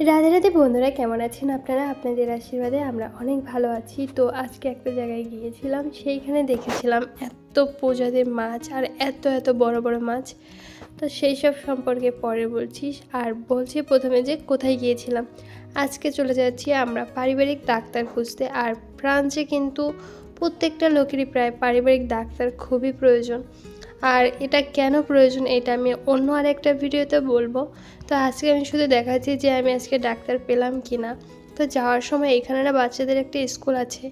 রাধে রাধে বন্ধুরা, কেমন আছেন আপনারা? আপনাদের আশীর্বাদে আমরা অনেক ভালো আছি। তো আজকে একটা জায়গায় গিয়েছিলাম, সেইখানে দেখেছিলাম এত প্রজাতির মাছ আর এত এত বড় বড় মাছ। তো সেই সব সম্পর্কে পরে বলছিস আর বলছি প্রথমে যে কোথায় গিয়েছিলাম। আজকে চলে যাচ্ছি আমরা পারিবারিক ডাক্তার খুঁজতে আর ফ্রান্সে কিন্তু প্রত্যেকটা লোকেরই প্রায় পারিবারিক ডাক্তার খুবই প্রয়োজন। আর এটা কেন প্রয়োজন এটা আমি অন্য আরেকটা ভিডিওতে বলব। তো আজকে আমি শুধু দেখাচ্ছি যে আমি আজকে ডাক্তার পেলাম কি না তো যাওয়ার সময় এখানে না বাচ্চাদের একটা স্কুল আছে।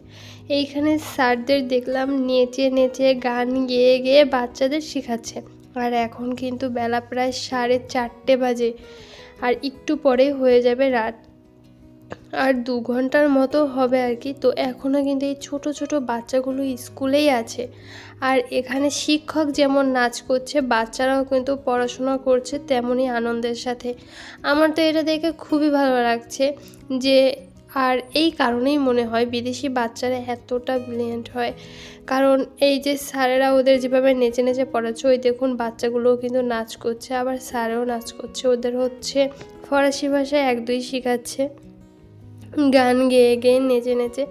এইখানে স্যারদের দেখলাম নেচে নেচে গান গেয়ে গেয়ে বাচ্চাদের শেখাচ্ছে। আর এখন কিন্তু বেলা প্রায় সাড়ে চারটে বাজে। আর একটু পরেই হয়ে যাবে রাত। আর দু ঘণ্টার মতো হবে আর কি। তো এখনও কিন্তু এই ছোট ছোট বাচ্চাগুলো স্কুলেই আছে। আর এখানে শিক্ষক যেমন নাচ করছে, বাচ্চারাও কিন্তু পড়াশোনা করছে তেমনই আনন্দের সাথে। আমার তো এটা দেখে খুবই ভালো লাগছে যে, আর এই কারণেই মনে হয় বিদেশি বাচ্চারা এতটা ব্রিলিয়েন্ট হয়। কারণ এই যে স্যারেরা ওদের যেভাবে নেচে নেচে পড়াচ্ছে, ওই দেখুন বাচ্চাগুলোও কিন্তু নাচ করছে, আবার স্যারেও নাচ করছে। ওদের হচ্ছে ফরাসি ভাষায় এক দুই শেখাচ্ছে। গান গেয়ে গেয়ে নেচে নেচে।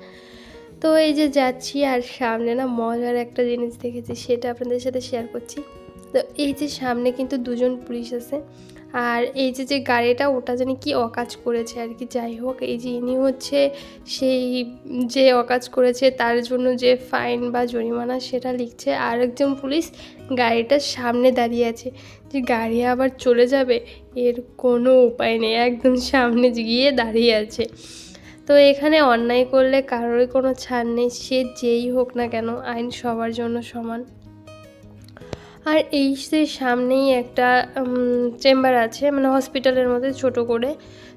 তো এই যে যাচ্ছি আর সামনে না মজার একটা জিনিস দেখেছি, সেটা আপনাদের সাথে শেয়ার করছি। তো এই যে সামনে কিন্তু দুজন পুলিশ আছে, আর এই যে যে গাড়িটা ওটা জানি কি অকাজ করেছে আর কি, যাই হোক, এই যে ইনি হচ্ছে সেই যে অকাজ করেছে, তার জন্য যে ফাইন বা জরিমানা সেটা লিখছে, আর একজন পুলিশ গাড়িটার সামনে দাঁড়িয়ে আছে। যে গাড়ি আবার চলে যাবে, এর কোনো উপায় নেই, একদম সামনে গিয়ে দাঁড়িয়ে আছে। তো এখানে অন্যায় করলে কারোরই কোনো ছাড় নেই, সে যেই হোক না কেন, আইন সবার জন্য সমান। আর এই সামনেই একটা চেম্বার আছে মানে হসপিটালের মধ্যে ছোট করে।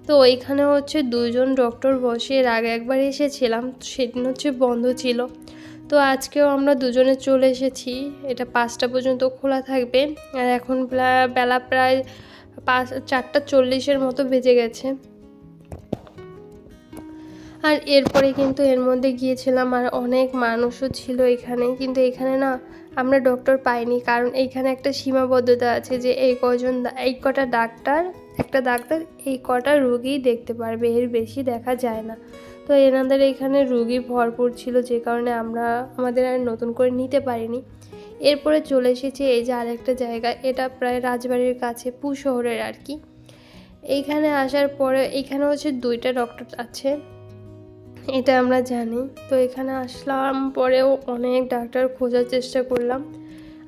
তো ওইখানে হচ্ছে দুজন ডক্টর বসে, এর আগে একবার এসেছিলাম সেদিন হচ্ছে বন্ধ ছিল। তো আজকেও আমরা দুজনে চলে এসেছি, এটা পাঁচটা পর্যন্ত খোলা থাকবে। আর এখন বেলা প্রায় পাঁচ, চারটা চল্লিশের মতো বেজে গেছে। আর এরপরে কিন্তু এর মধ্যে গিয়েছিলাম আর অনেক মানুষও ছিল এখানে। কিন্তু এখানে না আমরা ডক্টর পাইনি কারণ এইখানে একটা সীমাবদ্ধতা আছে যে এই কজন এই কটা ডাক্তার, একটা ডাক্তার এই কটা রুগী দেখতে পারবে, এর বেশি দেখা যায় না। তো এনাদের এখানে রুগী ভরপুর ছিল যে কারণে আমরা আমাদের আর নতুন করে নিতে পারিনি। এরপরে চলে এসেছি এই যে আরেকটা জায়গা, এটা প্রায় রাজবাড়ির কাছে, পু শহরের আর কি। এইখানে আসার পরে এখানে হচ্ছে দুইটা ডক্টর আছে। এটা আমরা জানি। তো এখানে আসলাম পরেও অনেক ডাক্তার খোঁজার চেষ্টা করলাম।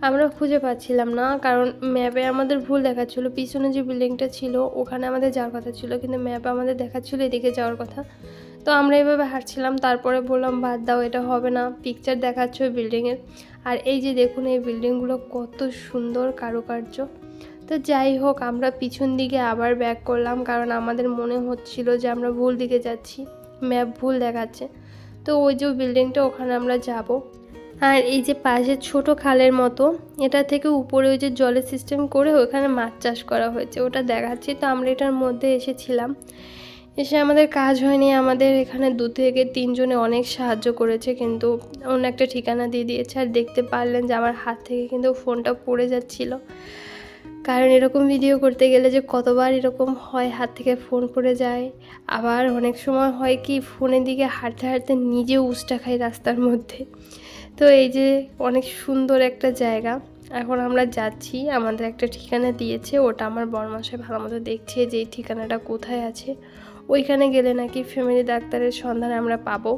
আমরা খুঁজে পাচ্ছিলাম না, কারণ ম্যাপে আমাদের ভুল দেখাচ্ছিল। পিছনে যে বিল্ডিংটা ছিল, ওখানে আমাদের যাওয়ার কথা ছিল, কিন্তু ম্যাপে আমাদের দেখাচ্ছিল এদিকে যাওয়ার কথা। তো আমরা এভাবে হাঁটছিলাম, তারপরে বললাম, বাদ দাও, এটা হবে না। পিকচার দেখাচ্ছ ওই বিল্ডিংয়ের আর এই যে দেখুন, এই বিল্ডিংগুলো কত সুন্দর কারুকার্য। তো যাই হোক, আমরা পিছন দিকে আবার ব্যাক করলাম, কারণ আমাদের মনে হচ্ছিল যে আমরা ভুল দিকে যাচ্ছি। ম্যাপ ভুল দেখাচ্ছে। তো ওই যে বিল্ডিংটা, ওখানে আমরা যাব। আর এই যে পাশে ছোট খালের মতো, এটা থেকে উপরে ওই যে জলের সিস্টেম করে ওখানে মাছ চাষ করা হয়েছে। ওটা দেখাচ্ছি। তো আমরা এটার মধ্যে এসেছিলাম। এসে আমাদের কাজ হয়নি। আমাদের এখানে দু থেকে তিনজনে অনেক সাহায্য করেছে, কিন্তু অন্য একটা ঠিকানা দিয়ে দিয়েছে। আর দেখতে পারলেন যে আমার হাত থেকে কিন্তু ফোনটা পড়ে যাচ্ছিল। কারণ এরকম ভিডিও করতে গেলে যে কতবার এরকম হয়, হাত থেকে ফোন পড়ে যায়। আবার অনেক সময় হয় কি ফোনের দিকে হাঁটতে হাঁটতে নিজে উষ্টা খাই রাস্তার মধ্যে। তো এই যে অনেক সুন্দর একটা জায়গা। এখন আমরা যাচ্ছি, আমাদের একটা ঠিকানা দিয়েছে, ওটা আমার বরমাসায় ভালো মতো দেখছে যে এই ঠিকানাটা কোথায় আছে। ওইখানে গেলে নাকি ফ্যামিলি ডাক্তারের সন্ধান আমরা পাবো।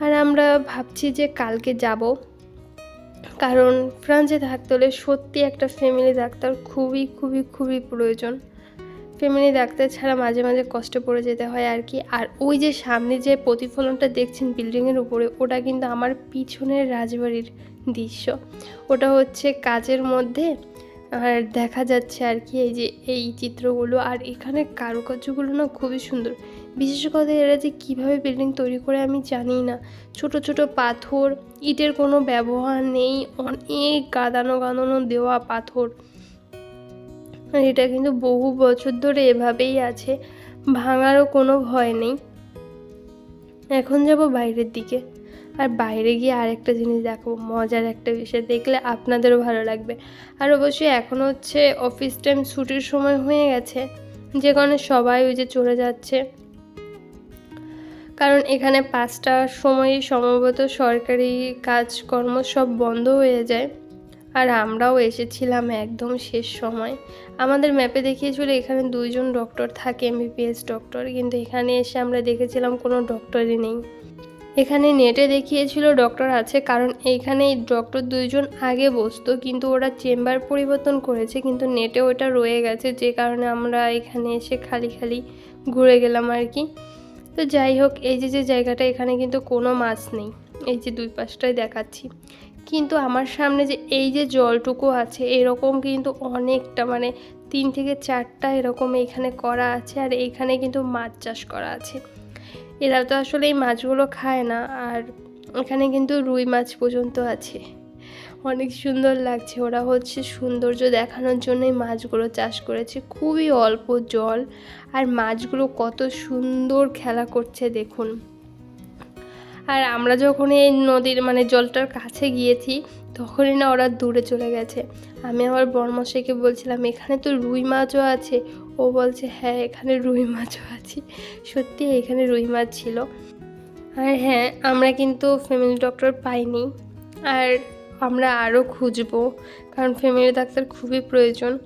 আর আমরা ভাবছি যে কালকে যাব। কারণ ফ্রান্সে থাকতে হলে সত্যি একটা ফ্যামিলি ডাক্তার খুবই খুবই খুবই প্রয়োজন। ফ্যামিলি ডাক্তার ছাড়া মাঝে মাঝে কষ্ট পড়ে যেতে হয় আর কি। আর ওই যে সামনে যে প্রতিফলনটা দেখছেন বিল্ডিংয়ের উপরে, ওটা কিন্তু আমার পিছনের রাজবাড়ির দৃশ্য। ওটা হচ্ছে কাজের মধ্যে আর দেখা যাচ্ছে আর কি, এই যে এই চিত্রগুলো আর এখানে কারুকার্যগুলো না খুবই সুন্দর। বিশেষ কথা এরা যে কীভাবে বিল্ডিং তৈরি করে আমি জানি না। ছোট ছোট পাথর, ইটের কোনো ব্যবহার নেই, অনেক গাদানো গাদানো দেওয়া পাথর। আর এটা কিন্তু বহু বছর ধরে এভাবেই আছে, ভাঙারও কোনো ভয় নেই। এখন যাব বাইরের দিকে। আর বাইরে গিয়ে আরেকটা জিনিস দেখো, মজার একটা বিষয়, দেখলে আপনাদেরও ভালো লাগবে। আর অবশ্যই এখন হচ্ছে অফিস টাইম ছুটির সময় হয়ে গেছে, যে কারণে সবাই ওই যে চলে যাচ্ছে। কারণ এখানে পাঁচটার সময় সম্ভবত সরকারি কাজকর্ম সব বন্ধ হয়ে যায়। আর আমরাও এসেছিলাম একদম শেষ সময়। আমাদের ম্যাপে দেখিয়েছিল এখানে দুইজন ডক্টর থাকে এমবিবিএস ডক্টর কিন্তু এখানে এসে আমরা দেখেছিলাম কোনো ডক্টরই নেই। এখানে নেটে দেখিয়েছিল ডক্টর আছে, কারণ এইখানে এই ডক্টর দুইজন আগে বসতো, কিন্তু ওরা চেম্বার পরিবর্তন করেছে, কিন্তু নেটে ওটা রয়ে গেছে, যে কারণে আমরা এখানে এসে খালি খালি ঘুরে গেলাম আর কি। তো যাই হোক, এই যে যে জায়গাটা, এখানে কিন্তু কোনো মাছ নেই, এই যে দুই পাশটাই দেখাচ্ছি। কিন্তু আমার সামনে যে এই যে জলটুকু আছে, এরকম কিন্তু অনেকটা মানে তিন থেকে চারটা এরকম এইখানে করা আছে, আর এইখানে কিন্তু মাছ চাষ করা আছে। এরা তো আসলে এই মাছগুলো খায় না, আর এখানে কিন্তু রুই মাছ পর্যন্ত আছে। অনেক সুন্দর লাগছে। ওরা হচ্ছে সৌন্দর্য দেখানোর জন্যই মাছগুলো চাষ করেছে। খুবই অল্প জল, আর মাছগুলো কত সুন্দর খেলা করছে, দেখুন। আর আমরা যখন এই নদীর মানে জলটার কাছে গিয়েছি, তখনই না ওরা দূরে চলে গেছে। আমি আমার বর্মশাইকে বলছিলাম, এখানে তো রুই মাছও আছে। ও বলছে হ্যাঁ এখানে রুই মাছও আছে। সত্যি এখানে রুই মাছ ছিল। আর হ্যাঁ আমরা কিন্তু ফ্যামিলি ডক্টর পাইনি। আর আমরা আরও খুঁজবো, কারণ ফ্যামিলি ডাক্তার খুবই প্রয়োজন।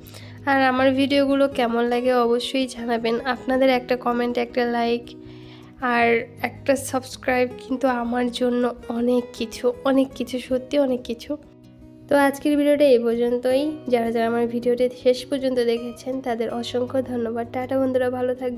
আর আমার ভিডিওগুলো কেমন লাগে অবশ্যই জানাবেন। আপনাদের একটা কমেন্ট একটা লাইক আর একটা সাবস্ক্রাইব কিন্তু আমার জন্য অনেক কিছু অনেক কিছু, সত্যি অনেক কিছু। তো আজকের ভিডিওটা এই পর্যন্তই। যারা যারা আমার ভিডিওটি শেষ পর্যন্ত দেখেছেন, তাদের অসংখ্য ধন্যবাদ। টাটা বন্ধুরা, ভালো থাকবেন।